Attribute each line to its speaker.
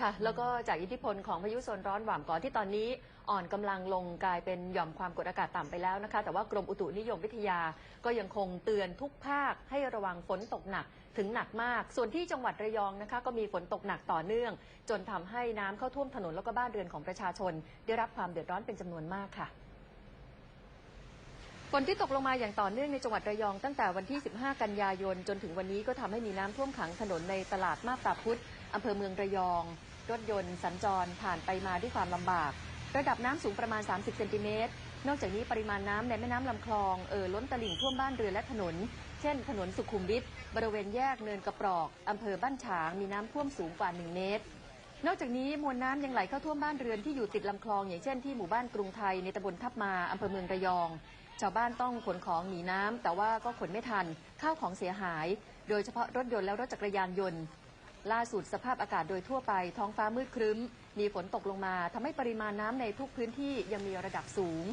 Speaker 1: ค่ะ แล้วก็จากอิทธิพลของพายุโซนร้อนหว่ามก่อนที่ตอนนี้อ่อนกำลังลงกลายเป็นหย่อมความกดอากาศต่ำไปแล้วนะคะ แต่ว่ากรมอุตุนิยมวิทยาก็ยังคงเตือนทุกภาคให้ระวังฝนตกหนักถึงหนักมาก ส่วนที่จังหวัดระยองนะคะ ก็มีฝนตกหนักต่อเนื่อง จนทำให้น้ำเข้าท่วมถนนแล้วก็บ้านเรือนของประชาชน ได้รับความเดือดร้อนเป็นจำนวนมากค่ะฝนที่ตกลงมาอย่างต่อเนื่องในจังหวัดระยองตั้งแต่วันที่ 15 กันยายน จนถึงวันนี้ก็ทำให้มีน้ำท่วมขังถนนในตลาดมาบตาพุธอำเภอเมืองระยอง รถยนต์สัญจรผ่านไปมาด้วยความลำบาก ระดับน้ำสูงประมาณ 30 เซนติเมตร นอกจากนี้ปริมาณน้ำในแม่น้ำลำคลองเอ่อล้นตลิ่งท่วมบ้านเรือนและถนน เช่น ถนนสุขุมวิท บริเวณแยกเนินกระปรอกอำเภอบ้านฉางมีน้ำท่วมสูงกว่า 1 เมตร นอกจากนี้มวลน้ำยังไหลเข้าท่วมบ้านเรือนที่อยู่ติดลำคลอง อย่างเช่นที่หมู่บ้านกรุงไทยในตำบลทับมาอำเภอเมืองระยอง ชาวบ้านต้องขนของหนีน้ำแต่ว่าก็ขนไม่ทันข้าวของเสียหาย โดยเฉพาะรถยนต์และรถจักรยานยนต์ ล่าสุดสภาพอากาศโดยทั่วไป ท้องฟ้ามืดครึ้ม มีฝนตกลงมาทำให้ปริมาณน้ำในทุกพื้นที่ยังมีระดับสูง